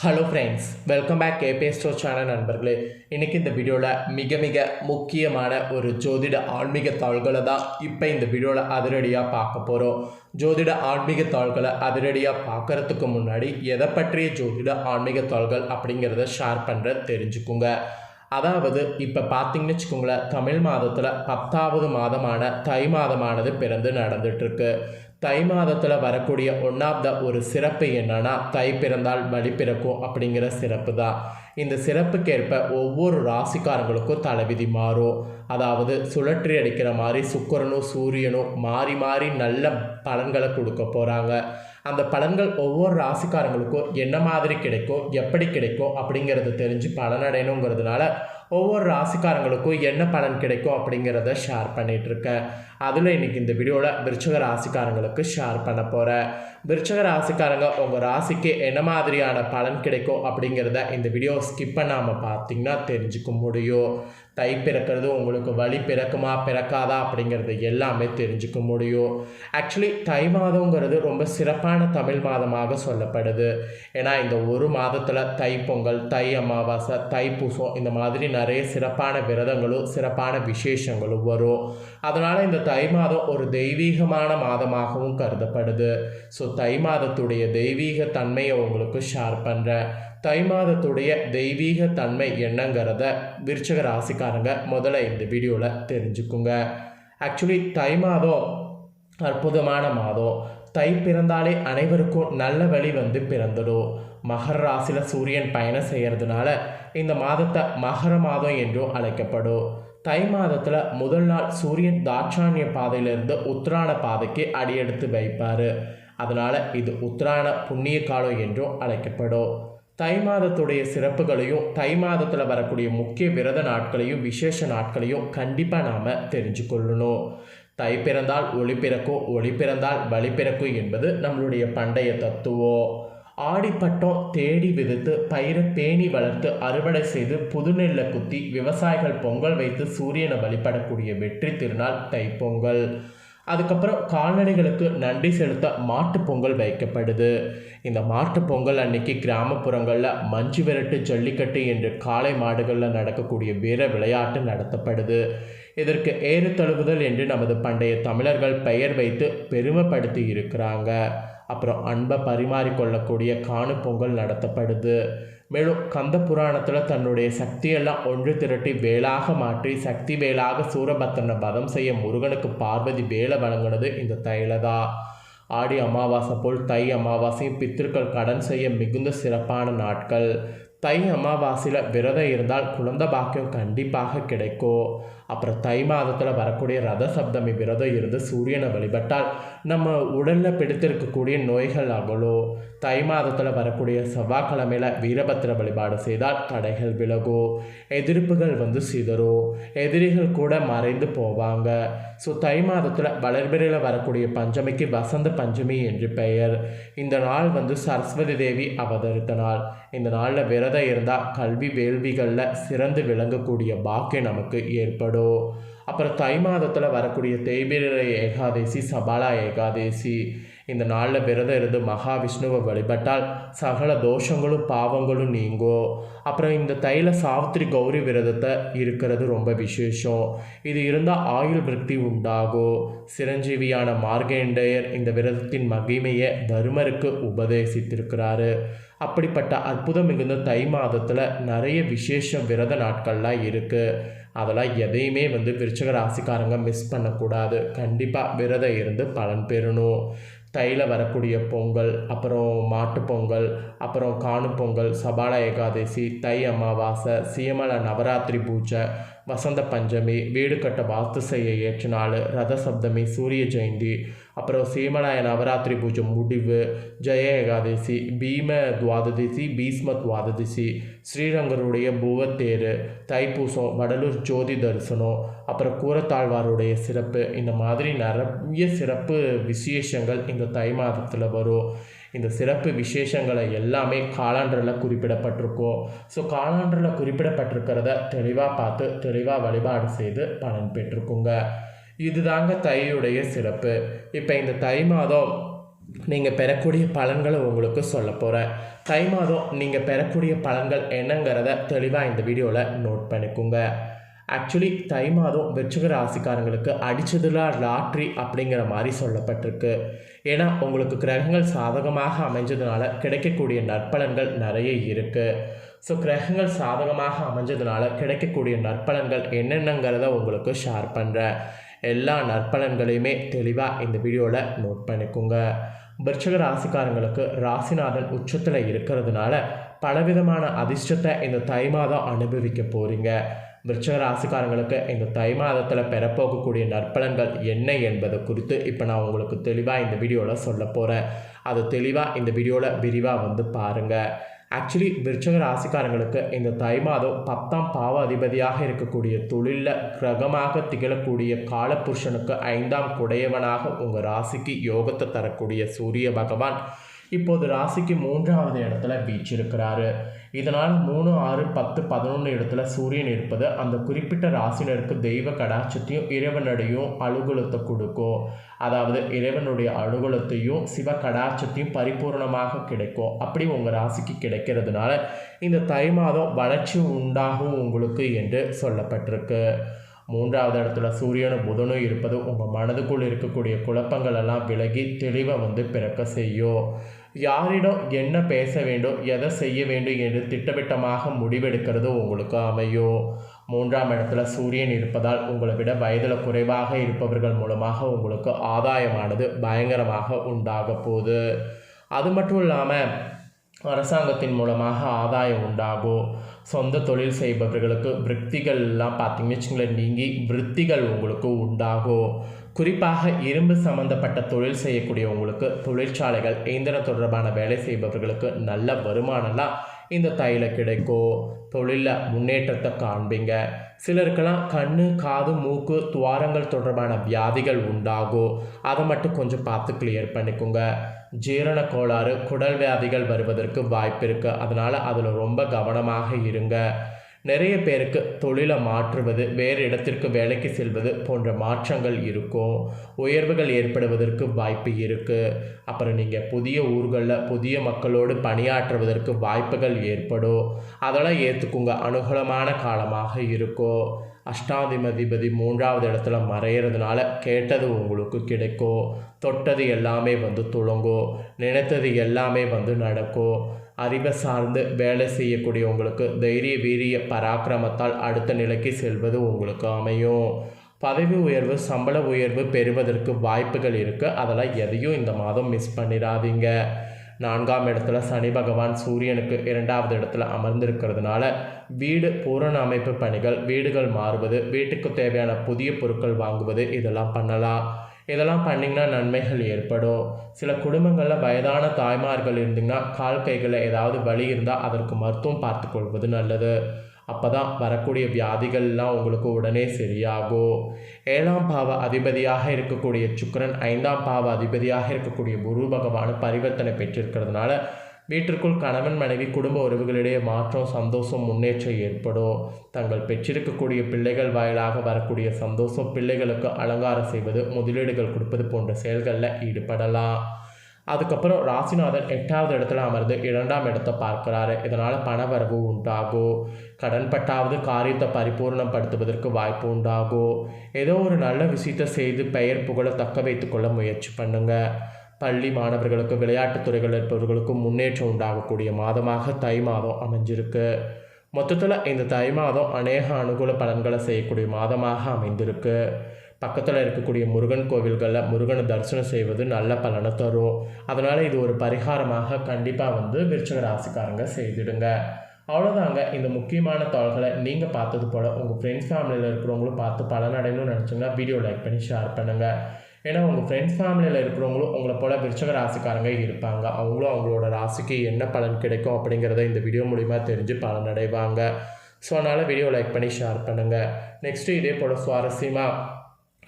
Hello friends welcome back கேபே store channel நண்பர்களே. இன்றைக்கி இந்த வீடியோவில் மிக மிக முக்கியமான ஒரு ஜோதிட ஆன்மீக தாள்களை தான் இப்போ இந்த வீடியோவில் அதிரடியாக பார்க்க போகிறோம் ஜோதிட ஆன்மீக தாள்களை அதிரடியாக பார்க்கறதுக்கு முன்னாடி எதை பற்றிய ஜோதிட ஆன்மீக தாள்கள் அப்படிங்கிறத ஷேர் பண்ணுற தெரிஞ்சுக்குங்க. அதாவது இப்போ பார்த்தீங்கன்னு வச்சுக்கோங்களேன் தமிழ் மாதத்தில் பத்தாவது மாதமான தை மாதமானது பிறந்து நடந்துட்டுருக்கு தை மாதத்தில் வரக்கூடிய ஒன் ஆஃப் த ஒரு சிறப்பு என்னன்னா தை பிறந்தால் வழி பிறக்கும் அப்படிங்கிற சிறப்பு தான். இந்த சிறப்புக்கேற்ப ஒவ்வொரு ராசிக்காரங்களுக்கும் தலைவிதி மாறும். அதாவது சுழற்றி அடிக்கிற மாதிரி சுக்கரனும் சூரியனும் மாறி மாறி நல்ல பலன்களை கொடுக்க போகிறாங்க அந்த பலன்கள் ஒவ்வொரு ராசிக்காரங்களுக்கும் என்ன மாதிரி கிடைக்கும் எப்படி கிடைக்கும் அப்படிங்கிறத தெரிஞ்சு பலனடையணுங்கிறதுனால ஒவ்வொரு ராசிக்காரங்களுக்கும் என்ன பலன் கிடைக்கும் அப்படிங்கிறத ஷேர் பண்ணிகிட்ருக்கேன் அதில் இன்னைக்கு இந்த வீடியோவில் விருச்சக ராசிக்காரங்களுக்கு ஷேர் பண்ண போகிறேன் விருச்சக ராசிக்காரங்க உங்கள் ராசிக்கு என்ன மாதிரியான பலன் கிடைக்கும் அப்படிங்கிறத இந்த வீடியோ ஸ்கிப் பண்ணாமல் பார்த்தீங்கன்னா தெரிஞ்சுக்க முடியும். தை பிறக்கிறது உங்களுக்கு வழி பிறக்குமா பிறக்காதா அப்படிங்கிறது எல்லாமே தெரிஞ்சுக்க முடியும். ஆக்சுவலி தை மாதங்கிறது ரொம்ப சிறப்பான தமிழ் மாதமாக சொல்லப்படுது. ஏன்னா இந்த ஒரு மாதத்தில் தை பொங்கல் தை அமாவாசை தைப்பூசம் இந்த மாதிரி நிறைய சிறப்பான விரதங்களும் சிறப்பான விசேஷங்களும் வரும். அதனால் இந்த தை மாதம் ஒரு தெய்வீகமான மாதமாகவும் கருதப்படுது. ஸோ தை மாதத்துடைய தெய்வீக தன்மையை உங்களுக்கு ஷேர் பண்ணுறேன் தை மாதத்துடைய தெய்வீக தன்மை என்னங்கிறத விருச்சக ராசிக்காரங்க முதல்ல இந்த வீடியோவில் தெரிஞ்சுக்குங்க. ஆக்சுவலி தை மாதம் அற்புதமான மாதம். தை பிறந்தாலே அனைவருக்கும் நல்ல வழி வந்து பிறந்துடும். மகர ராசியில் சூரியன் பயணம் செய்கிறதுனால இந்த மாதத்தை மகர மாதம் என்றும் அழைக்கப்படும். தை மாதத்தில் முதல் நாள் சூரியன் தாட்சாணிய பாதையிலிருந்து உத்திராண பாதைக்கு அடியெடுத்து வைப்பார். அதனால் இது உத்திராண புண்ணிய காலம் என்றும் அழைக்கப்படும். தை மாதத்துடைய சிறப்புகளையும் தை மாதத்தில் வரக்கூடிய முக்கிய விரத நாட்களையும் விசேஷ நாட்களையும் கண்டிப்பாக நாம் தெரிஞ்சுக்கொள்ளணும் தை பிறந்தால் ஒளி பிறக்கும் ஒளி பிறந்தால் வழி பிறக்கும் என்பது நம்மளுடைய பண்டைய தத்துவம். ஆடிப்பட்டம் தேடி விதைத்து பயிரை பேணி வளர்த்து அறுவடை செய்து புதுநெல்லை குத்தி விவசாயிகள் பொங்கல் வைத்து சூரியனை வழிபடக்கூடிய வெற்றி திருநாள் தைப்பொங்கல். அதுக்கப்புறம் கால்நடைகளுக்கு நன்றி செலுத்த மாட்டு பொங்கல் வைக்கப்படுது. இந்த மாட்டு பொங்கல் அன்னைக்கு கிராமப்புறங்களில் மஞ்சு விரட்டு ஜல்லிக்கட்டு என்று காளை மாடுகளில் நடக்கக்கூடிய வீர விளையாட்டு நடத்தப்படுது. இதற்கு ஏறு தழுவுதல் என்று நமது பண்டைய தமிழர்கள் பெயர் வைத்து பெருமைப்படுத்தி இருக்கிறாங்க. அப்புறம் அன்பை பரிமாறிக்கொள்ளக்கூடிய காணு பொங்கல் நடத்தப்படுது. மேலும் கந்த புராணத்தில் தன்னுடைய சக்தியெல்லாம் ஒன்று திரட்டி வேலாக மாற்றி சக்தி வேலாக சூரபத்தனை பதம் செய்ய முருகனுக்கு பார்வதி வேலை வழங்கினது இந்த தைலதா ஆடி அமாவாசை போல் தை அமாவாசையும் பித்திருக்கள் கடன் செய்ய மிகுந்த சிறப்பான நாட்கள். தை அமாவாசையில் விரதம் இருந்தால் குழந்த பாக்கியம் கண்டிப்பாக கிடைக்கும். அப்புறம் தை மாதத்தில் வரக்கூடிய ரத சப்தமி விரதம் இருந்து சூரியனை வழிபட்டால் நம்ம உடலில் பிடித்திருக்கக்கூடிய நோய்கள் அகலோ தை மாதத்தில் வரக்கூடிய செவ்வாய்க்கிழமையில் வீரபத்திர வழிபாடு செய்தால் தடைகள் விலகும் எதிர்ப்புகள் வந்து சிதறும் எதிரிகள் கூட மறைந்து போவாங்க. ஸோ தை மாதத்தில் வளர்பிறையில் வரக்கூடிய பஞ்சமிக்கு வசந்த பஞ்சமி என்று பெயர். இந்த நாள் வந்து சரஸ்வதி தேவி அவதரித்த நாள். இந்த நாளில் விரதம் இருந்தால் கல்வி வேள்விகளில் சிறந்து விளங்கக்கூடிய பாக்கியம் நமக்கு ஏற்படும். அப்புறம் தை மாதத்தில் வரக்கூடிய தேய்பிரை ஏகாதேசி சபாலா ஏகாதேசி இந்த நாளில் விரதம் இருந்து மகாவிஷ்ணுவை வழிபட்டால் சகல தோஷங்களும் பாவங்களும் நீங்கும் அப்புறம் இந்த தைல சாவித்திரி கௌரி விரதத்தை இருக்கிறது ரொம்ப விசேஷம். இது இருந்தால் ஆயுள் விருத்தி உண்டாகும் சிரஞ்சீவியான மார்கேண்டையர் இந்த விரதத்தின் மகிமையை தருமருக்கு உபதேசித்திருக்கிறாரு. அப்படிப்பட்ட அற்புதம் மிகுந்த தை மாதத்தில் நிறைய விசேஷ விரத நாட்கள்லாம் இருக்குது அதெல்லாம் எதையுமே வந்து விருச்சக ராசிக்காரங்க மிஸ் பண்ணக்கூடாது. கண்டிப்பாக விரதம் இருந்து பலன் பெறணும். தையில் வரக்கூடிய பொங்கல் அப்புறம் மாட்டு பொங்கல் அப்புறம் காணும் பொங்கல் சபால ஏகாதசி தை அமாவாசை சீமல நவராத்திரி பூஜை வசந்த பஞ்சமி வீடு கட்ட வாஸ்து செய்ய ஏற்ற நாள் ரத சப்தமி சூரிய ஜெயந்தி அப்புறம் சீமநாய நவராத்திரி பூஜை முடிவு ஜெய ஏகாதசி பீம துவாததிசி பீஸ்ம துவாததிசி ஸ்ரீரங்கருடைய பூவத்தேர் தைப்பூசம் வடலூர் ஜோதி தரிசனம் அப்புறம் கூரத்தாழ்வாருடைய சிறப்பு இந்த மாதிரி நிறைய சிறப்பு விசேஷங்கள் இந்த தை மாதத்தில் வரும். இந்த சிறப்பு விசேஷங்களை எல்லாமே காலாண்டரில் குறிப்பிடப்பட்டிருக்கும் ஸோ காலாண்டரில் குறிப்பிடப்பட்டிருக்கிறத தெளிவாக பார்த்து தெளிவாக வழிபாடு செய்து பலன் பெற்றுக்குங்க இதுதாங்க தையுடைய சிறப்பு. இப்போ இந்த தை மாதம் நீங்கள் பெறக்கூடிய பலன்களை உங்களுக்கு சொல்ல போகிறேன் தை மாதம் நீங்கள் பெறக்கூடிய பலன்கள் என்னங்கிறத தெளிவாக இந்த வீடியோவில் நோட் பண்ணிக்கோங்க. ஆக்சுவலி தை மாதம் விருச்சிக ராசிக்காரங்களுக்கு அடிச்சதுல லாட்ரி அப்படிங்கிற மாதிரி சொல்லப்பட்டிருக்கு. ஏன்னா உங்களுக்கு கிரகங்கள் சாதகமாக அமைஞ்சதுனால கிடைக்கக்கூடிய நற்பலன்கள் நிறைய இருக்குது ஸோ கிரகங்கள் சாதகமாக அமைஞ்சதுனால கிடைக்கக்கூடிய நற்பலன்கள் என்னென்னங்கிறத உங்களுக்கு ஷேர் பண்ணுறேன் எல்லா நற்பலன்களையுமே தெளிவாக இந்த வீடியோவில் நோட் பண்ணிக்கோங்க. விருச்சக ராசிக்காரங்களுக்கு ராசிநாதன் உச்சத்தில் இருக்கிறதுனால பலவிதமான அதிர்ஷ்டத்தை இந்த தை மாதம் அனுபவிக்க போகிறீங்க விருச்சக ராசிக்காரங்களுக்கு இந்த தை மாதத்தில் பெறப்போகக்கூடிய நற்பலன்கள் என்ன என்பதை குறித்து இப்போ நான் உங்களுக்கு தெளிவாக இந்த வீடியோவில் சொல்ல போகிறேன் அதை தெளிவாக இந்த வீடியோவில் விரிவாக வந்து பாருங்கள் ஆக்சுவலி விருச்சக ராசிக்காரங்களுக்கு இந்த தை மாதம் பத்தாம் பாவ அதிபதியாக இருக்கக்கூடிய தொழிலில் கிரகமாக திகழக்கூடிய காலபுருஷனுக்கு ஐந்தாம் குடையவனாக உங்கள் ராசிக்கு யோகத்தை தரக்கூடிய சூரிய பகவான் இப்போது ராசிக்கு மூன்றாவது இடத்துல வீச்சிருக்கிறாரு. இதனால் மூணு ஆறு பத்து பதினொன்று இடத்துல சூரியன் இருப்பது அந்த குறிப்பிட்ட ராசினருக்கு தெய்வ கடாட்சத்தையும் இறைவனுடையும் அலுகுலத்தை கொடுக்கும். அதாவது இறைவனுடைய அலுகுலத்தையும் சிவ கடாட்சத்தையும் பரிபூர்ணமாக கிடைக்கும். அப்படி உங்கள் ராசிக்கு கிடைக்கிறதுனால இந்த தை மாதம் வளர்ச்சி உண்டாகும் உங்களுக்கு என்று சொல்லப்பட்டிருக்கு. மூன்றாவது இடத்துல சூரியனும் புதனும் இருப்பது உங்கள் மனதுக்குள் இருக்கக்கூடிய குழப்பங்கள் எல்லாம் விலகி தெளிவை வந்து பிறக்க செய்யும். யாரிடம் என்ன பேச வேண்டும் எதை செய்ய வேண்டும் என்று திட்டவட்டமாக முடிவெடுக்கிறது உங்களுக்கு அமையும் மூன்றாம் இடத்துல சூரியன் இருப்பதால் உங்களை விட வயதில் குறைவாக இருப்பவர்கள் மூலமாக உங்களுக்கு ஆதாயமானது பயங்கரமாக உண்டாக போகுது. அது மட்டும் இல்லாமல் அரசாங்கத்தின் மூலமாக ஆதாயம் உண்டாகும் சொந்த தொழில் செய்பவர்களுக்கு விற்த்திகள்லாம் பார்த்தீங்கன்னு வச்சுங்களேன் நீங்கி விற்த்திகள் உங்களுக்கு உண்டாகும் குறிப்பாக இரும்பு சம்பந்தப்பட்ட தொழில் செய்யக்கூடியவங்களுக்கு தொழிற்சாலைகள் இயந்திரம் தொடர்பான வேலை செய்பவர்களுக்கு நல்ல வருமானம்லாம் இந்த தையில் கிடைக்கும் தொழிலில் முன்னேற்றத்தை காண்பீங்க. சிலருக்கெல்லாம் கண் காது மூக்கு துவாரங்கள் தொடர்பான வியாதிகள் உண்டாகும் அதை மட்டும் கொஞ்சம் பார்த்து கிளியர் பண்ணிக்கோங்க. ஜீரண கோளாறு குடல் வியாதிகள் வருவதற்கு வாய்ப்பு இருக்குது அதனால் அதில் ரொம்ப கவனமாக இருங்க. நிறைய பேருக்கு தொழிலை மாற்றுவது வேறு இடத்திற்கு வேலைக்கு செல்வது போன்ற மாற்றங்கள் இருக்கும். உயர்வுகள் ஏற்படுவதற்கு வாய்ப்பு இருக்குது அப்புறம் நீங்கள் புதிய ஊர்களில் புதிய மக்களோடு பணியாற்றுவதற்கு வாய்ப்புகள் ஏற்படும். அதெல்லாம் ஏற்றுக்குங்க அனுகூலமான காலமாக இருக்கும். அஷ்டாதிபதிபதி மூன்றாவது இடத்துல மறையிறதுனால கேட்டது உங்களுக்கு கிடைக்கும். தொட்டது எல்லாமே வந்து துளங்கும். நினைத்தது எல்லாமே வந்து நடக்கும். அறிவை சார்ந்து வேலை செய்யக்கூடியவங்களுக்கு தைரிய வீரிய பராக்கிரமத்தால் அடுத்த நிலைக்கு செல்வது உங்களுக்கு அமையும். பதவி உயர்வு சம்பள உயர்வு பெறுவதற்கு வாய்ப்புகள் இருக்குது அதெல்லாம் எதையும் இந்த மாதம் மிஸ் பண்ணிடாதீங்க. நான்காம் இடத்துல சனி பகவான் சூரியனுக்கு இரண்டாவது இடத்துல அமர்ந்திருக்கிறதுனால வீடு பூரண அமைப்பு பணிகள் வீடுகள் மாறுவது வீட்டுக்கு தேவையான புதிய பொருட்கள் வாங்குவது இதெல்லாம் பண்ணலாம். இதெல்லாம் பண்ணிங்கன்னா நன்மைகள் ஏற்படும். சில குடும்பங்களில் வயதான தாய்மார்கள் இருந்தீங்கன்னா கால் கைகளில் ஏதாவது வலி இருந்தால் அதற்கு மருத்துவம் பார்த்து கொள்வது நல்லது. அப்போ தான் வரக்கூடிய வியாதிகள்லாம் உங்களுக்கு உடனே சரியாகும். ஏழாம் பாவ அதிபதியாக இருக்கக்கூடிய சுக்கரன் ஐந்தாம் பாவ அதிபதியாக இருக்கக்கூடிய குரு பகவான் பரிவர்த்தனை பெற்றிருக்கிறதுனால வீட்டிற்குள் கணவன் மனைவி குடும்ப உறவுகளிடையே மாற்றம் சந்தோஷம் முன்னேற்றம் ஏற்படும். தங்கள் பெற்றிருக்கக்கூடிய பிள்ளைகள் வாயிலாக வரக்கூடிய சந்தோஷம் பிள்ளைகளுக்கு அலங்காரம் செய்வது முதலீடுகள் கொடுப்பது போன்ற செயல்களில் ஈடுபடலாம். அதுக்கப்புறம் ராசிநாதன் எட்டாவது இடத்துல அமர்ந்து இரண்டாம் இடத்தை பார்க்கிறாரு. இதனால் பணவரவு உண்டாகும். கடன் பட்டாவது காரியத்தை பரிபூர்ணப்படுத்துவதற்கு வாய்ப்பு உண்டாகும். ஏதோ ஒரு நல்ல விஷயத்தை செய்து பெயர் புகழ தக்க வைத்துக்கொள்ள முயற்சி பண்ணுங்கள் பள்ளி மாணவர்களுக்கும் விளையாட்டுத் துறைகள் இருப்பவர்களுக்கும் முன்னேற்றம் உண்டாகக்கூடிய மாதமாக தை மாதம் அமைஞ்சிருக்கு. மொத்தத்தில் இந்த தை மாதம் அநேக அனுகூல பலன்களை செய்யக்கூடிய மாதமாக அமைந்திருக்கு. பக்கத்தில் இருக்கக்கூடிய முருகன் கோவில்களில் முருகனை தரிசனம் செய்வது நல்ல பலனை தரும். அதனால் இது ஒரு பரிகாரமாக கண்டிப்பாக வந்து விருச்சக ராசிக்காரங்க செய்திடுங்க. அவ்வளோதாங்க இந்த முக்கியமான தாள்களை நீங்கள் பார்த்தது போல் உங்கள் ஃப்ரெண்ட்ஸ் ஃபேமிலியில் இருக்கிறவங்களும் பார்த்து பலனடையணும்னு நினச்சிங்கன்னா வீடியோ லைக் பண்ணி ஷேர் பண்ணுங்கள் ஏன்னா உங்கள் ஃப்ரெண்ட்ஸ் ஃபேமிலியில் இருக்கிறவங்களும் உங்களை போல் விருச்சக ராசிக்காரங்க இருப்பாங்க. அவங்களும் அவங்களோட ராசிக்கு என்ன பலன் கிடைக்கும் அப்படிங்கிறத இந்த வீடியோ மூலிமா தெரிஞ்சு பலனடைவாங்க. ஸோ அதனால் வீடியோ லைக் பண்ணி ஷேர் பண்ணுங்கள் நெக்ஸ்ட்டு இதே போல் சுவாரஸ்யமாக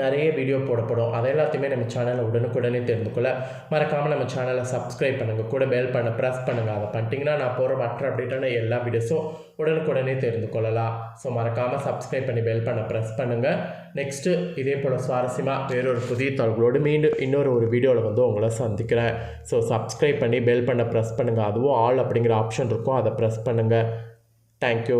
நிறைய வீடியோ போடப்படும். அதை எல்லாத்தையுமே நம்ம சேனலை உடனுக்குடனே தெரிந்து கொள்ள மறக்காமல் நம்ம சேனலை சப்ஸ்கிரைப் பண்ணுங்கள் கூட பெல் பண்ண ப்ரெஸ் பண்ணுங்கள் அதை பண்ணிட்டீங்கன்னா நான் போகிற மற்ற அப்டேட்டான எல்லா வீடியோஸும் உடனுக்குடனே தெரிந்து கொள்ளலாம் ஸோ மறக்காமல் சப்ஸ்கிரைப் பண்ணி பெல் பண்ண ப்ரெஸ் பண்ணுங்கள் நெக்ஸ்ட்டு இதே போல் சுவாரஸ்யமாக வேறொரு புதிய தகவலோடு மீண்டும் இன்னொரு ஒரு வீடியோவில் வந்து உங்களை சந்திக்கிறேன். ஸோ சப்ஸ்கிரைப் பண்ணி பெல் பண்ண ப்ரெஸ் பண்ணுங்கள் அதுவும் ஆல் அப்படிங்கிற ஆப்ஷன் இருக்கும். அதை ப்ரெஸ் பண்ணுங்கள் தேங்க்யூ